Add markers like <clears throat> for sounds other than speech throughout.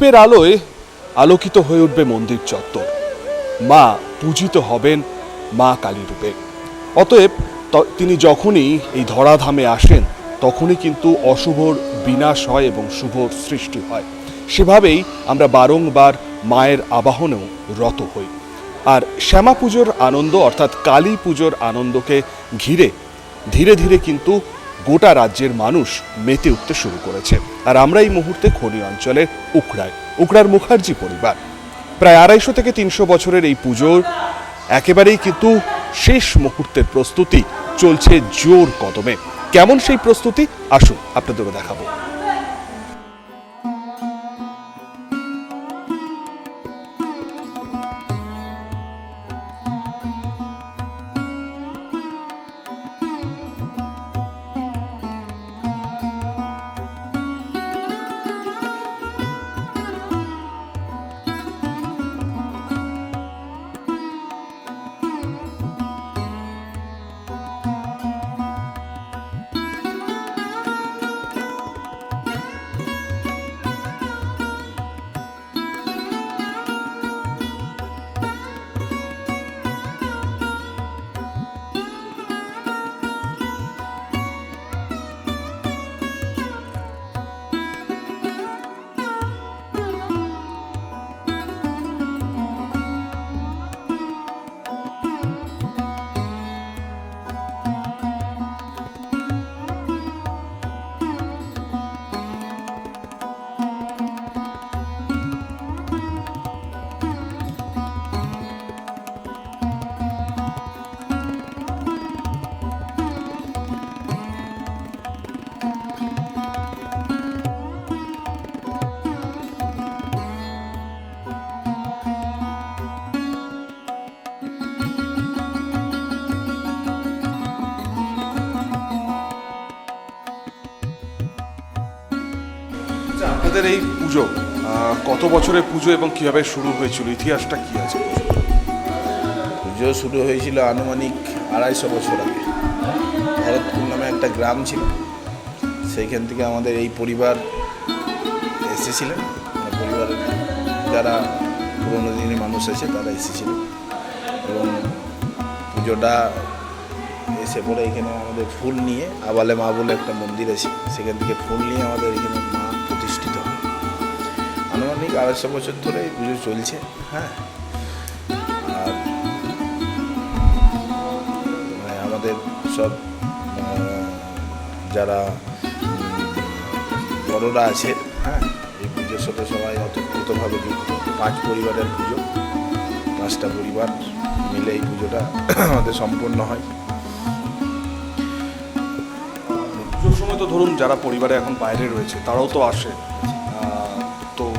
দীপের আলোয় আলোকিত হয়ে উঠবে মন্দির চত্বর। মা পূজিত হবেন মা কালী রূপে অতএব তিনি যখনই এই ধরাধামে আসেন, তখনই কিন্তু অশুভর বিনাশ হয় এবং শুভর সৃষ্টি হয়। সেভাবেই আমরা বারংবার মায়ের আবাহনেও রত হই। আর শ্যামা পুজোর আনন্দ অর্থাৎ কালী পুজোর আনন্দকে ঘিরে ধীরে ধীরে কিন্তু গোটা রাজ্যের মানুষ মেতে উঠতে শুরু করেছে। আর আমরা এই মুহূর্তে খনি অঞ্চলের উকড়ায় উকড়ার মুখার্জি পরিবার। প্রায় আড়াইশো থেকে তিনশো বছরের এই পুজোর একেবারেই কিন্তু শেষ মুহূর্তের প্রস্তুতি চলছে জোর কদমে। কেমন সেই প্রস্তুতি? আসুন আপনাদেরও দেখাবো। আপনাদের এই পুজো কত বছরের পুজো এবং কীভাবে শুরু হয়েছিল? ইতিহাসটা কি আছে? পুজো শুরু হয়েছিল আনুমানিক আড়াইশো বছর আগে। ভরতপুর নামে একটা গ্রাম ছিল। সেইখান থেকে আমাদের এই পরিবার এসেছিলেন। আমার পরিবারের যারা পুরোনো দিনের মানুষ আছে, তারা এসেছিলেন এবং পুজোটা এসে পরে এখানে আমাদের ফুল নিয়ে, আবালে মা বলে একটা মন্দির আছে। সেখান থেকে ফুল নিয়ে আমাদের এখানে আনুমানিক আড়াইশো বছর ধরে এই পুজো চলছে। হ্যাঁ। আর মানে আমাদের সব যারা বড়রা আছে হ্যাঁ এই পুজোর সাথে সবাই অতপ্রতভাবে যুক্ত। পাঁচ পরিবারের পুজো, পাঁচটা পরিবার মিলে এই পুজোটা আমাদের সম্পন্ন হয়। পুজোর সময় তো ধরুন যারা পরিবারে এখন বাইরে রয়েছে, তারাও তো আসে।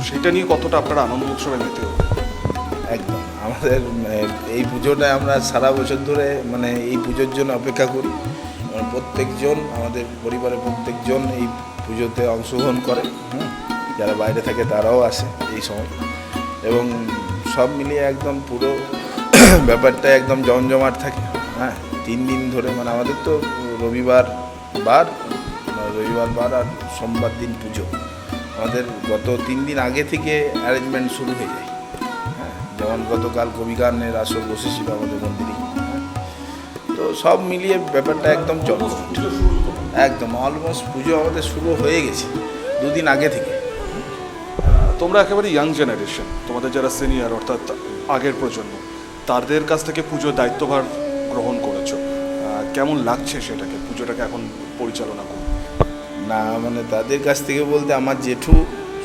সেটা নিয়ে কতটা আপনারা আনন্দ উৎসবে মেতে হবে একদম। আমাদের এই পুজোটা আমরা সারা বছর ধরে মানে এই পুজোর জন্য অপেক্ষা করি। প্রত্যেকজন, আমাদের পরিবারের প্রত্যেকজন এই পুজোতে অংশগ্রহণ করে। যারা বাইরে থাকে তারাও আসে এই সময়। এবং সব মিলিয়ে একদম পুরো <clears throat> ব্যাপারটা একদম জমজমাট থাকে হ্যাঁ? তিন দিন ধরে মানে আমাদের তো রবিবার বার মানে রবিবার বার আর সোমবার দিন পুজো। আমাদের গত তিন দিন আগে থেকে অ্যারেঞ্জমেন্ট শুরু হয়ে যায়। হ্যাঁ যেমন গতকাল কবিগানের আসর বসেছিল আমাদের মন্দিরে। তো সব মিলিয়ে ব্যাপারটা একদম জমজমাট একদম অলমোস্ট পুজো আমাদের শুরু হয়ে গেছে দুদিন আগে থেকে। তোমরা একেবারে ইয়াং জেনারেশন তোমাদের যারা সিনিয়র অর্থাৎ আগের প্রজন্ম তাদের কাছ থেকে পুজোর দায়িত্বভার গ্রহণ করেছ। কেমন লাগছে সেটাকে পুজোটাকে এখন পরিচালনা করতে? না মানে তাদের কাছ থেকে বলতে আমার জেঠু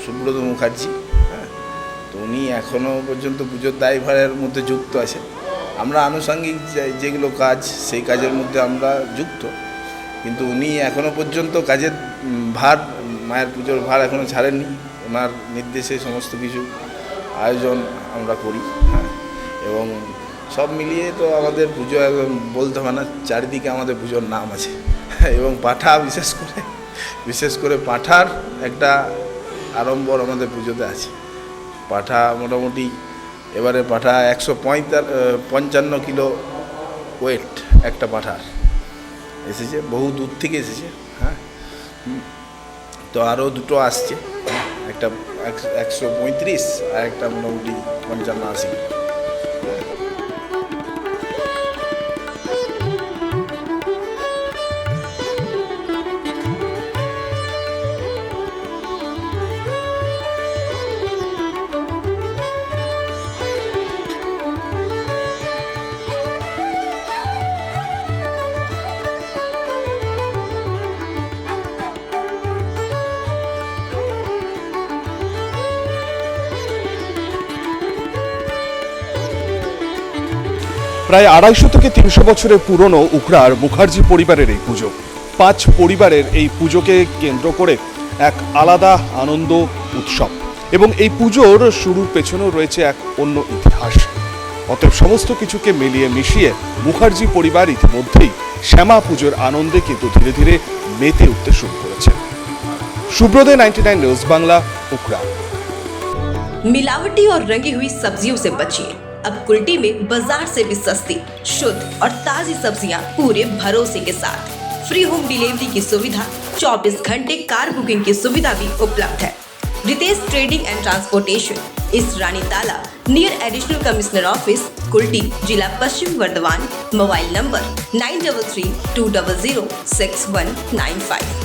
সুব্রত মুখার্জি হ্যাঁ তো উনি এখনও পর্যন্ত পুজোর দায়ভারের মধ্যে যুক্ত আছে। আমরা আনুষঙ্গিক যেগুলো কাজ, সেই কাজের মধ্যে আমরা যুক্ত। কিন্তু উনি এখনও পর্যন্ত কাজের ভার, মায়ের পুজোর ভার এখনও ছাড়েননি। ওনার নির্দেশে সমস্ত কিছু আয়োজন আমরা করি হ্যাঁ এবং সব মিলিয়ে তো আমাদের পুজো বলতে হয় না, চারিদিকে আমাদের পুজোর নাম আছে, এবং পাঠা বিশেষ করে। বিশেষ করে পাঠার একটা আড়ম্বর আমাদের পুজোতে আছে। পাঠা মোটামুটি এবারে পাঠা একশো পঞ্চান্ন কিলো ওয়েট একটা পাঠার এসেছে, বহু দূর থেকে এসেছে হ্যাঁ? তো আরও দুটো আসছে, একটা এক- একশো পঁয়ত্রিশ আর একটা মোটামুটি পঞ্চান্ন আশি। প্রায় আড়াইশো থেকে তিনশো বছরের পুরনো উখড়ার মুখার্জি পরিবারের এই পুজো পাঁচ পরিবারের এই পুজোকে কেন্দ্র করে এক আলাদা আনন্দ উৎসব এবং এই পুজোর শুরুর পেছনেও রয়েছে এক অন্য ইতিহাস অতএব সমস্ত কিছুকে মিলিয়ে মিশিয়ে মুখার্জি পরিবার ইতিমধ্যেই শ্যামা পুজোর আনন্দে কিন্তু ধীরে ধীরে মেতে উঠতে শুরু করেছে সুব্রদে ninety nine news Bangla Ukhra मिलावटी और रंगी हुई सब्जियों से बचिए अब कुल्टी में बाज़ार से भी सस्ती, शुद्ध और ताजी सब्ज़ियाँ पूरे भरोसे के साथ। फ्री होम डिलीवरी की सुविधा 24 घंटे कार बुकिंग की सुविधा भी उपलब्ध है। रितेश ट्रेडिंग एंड ट्रांसपोर्टेशन इस Rani Tala near additional commissioner office Kulti, जिला Paschim Bardhaman mobile number nine double three two double zero six one nine five